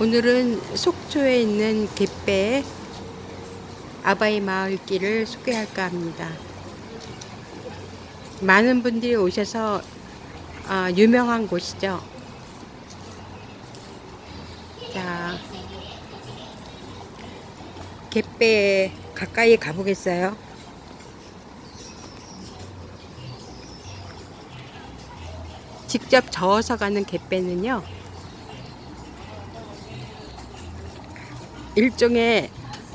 오늘은 속초에 있는 갯배 아바이 마을길을 소개할까 합니다. 많은 분들이 오셔서 아, 유명한 곳이죠. 자, 갯배에 가까이 가보겠어요. 직접 저어서 가는 갯배는요. 일종의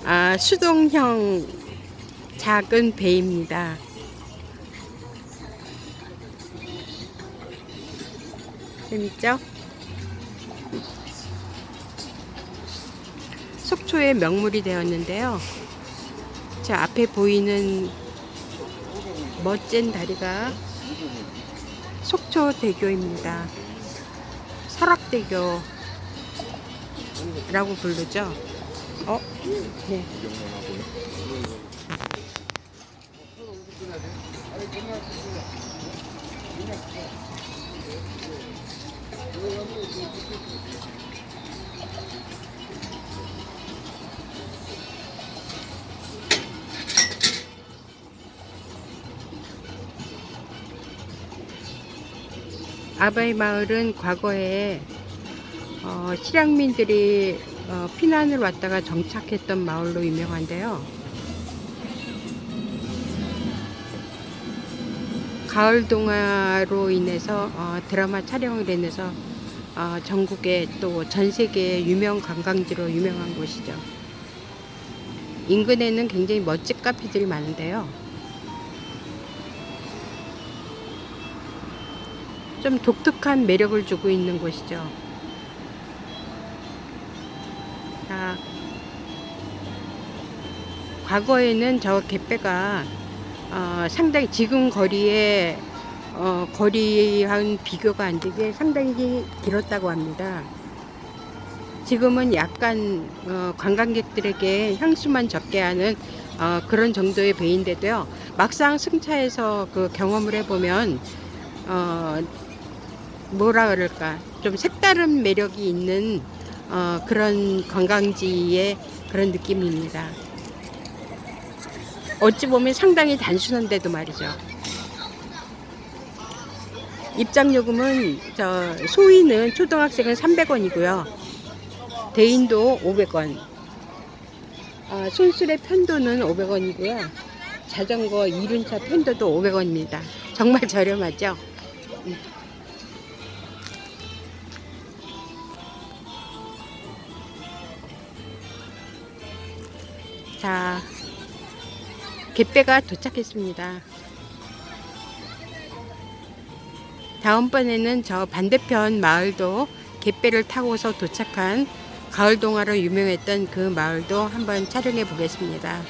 아, 수동형 작은 배입니다. 재밌죠? 속초의 명물이 되었는데요. 저 앞에 보이는 멋진 다리가 속초대교입니다. 설악대교라고 부르죠. 어? 네. 아바이 마을은 과거에 어, 실향민들이 어, 피난을 왔다가 정착했던 마을로 유명한데요. 가을 동화로 인해서 어, 드라마 촬영을 인해서 어, 전국에 또 전 세계의 유명 관광지로 유명한 곳이죠. 인근에는 굉장히 멋진 카페들이 많은데요. 좀 독특한 매력을 주고 있는 곳이죠. 자, 과거에는 저 갯배가 어, 상당히 지금 거리에 어, 거리와는 비교가 안 되게 상당히 길었다고 합니다. 지금은 약간 어, 관광객들에게 향수만 적게 하는 어, 그런 정도의 배인데도요. 막상 승차해서 그 경험을 해보면 어, 뭐라 그럴까 좀 색다른 매력이 있는 어, 그런 관광지의 그런 느낌입니다. 어찌 보면 상당히 단순한데도 말이죠. 입장 요금은 저 소위는 초등학생은 300원이고요. 대인도 500원. 아, 손수레 편도는 500원이고요. 자전거 이륜차 편도도 500원입니다. 정말 저렴하죠? 자, 갯배가 도착했습니다. 다음번에는 저 반대편 마을도 갯배를 타고서 도착한 가을 동화로 유명했던 그 마을도 한번 촬영해 보겠습니다.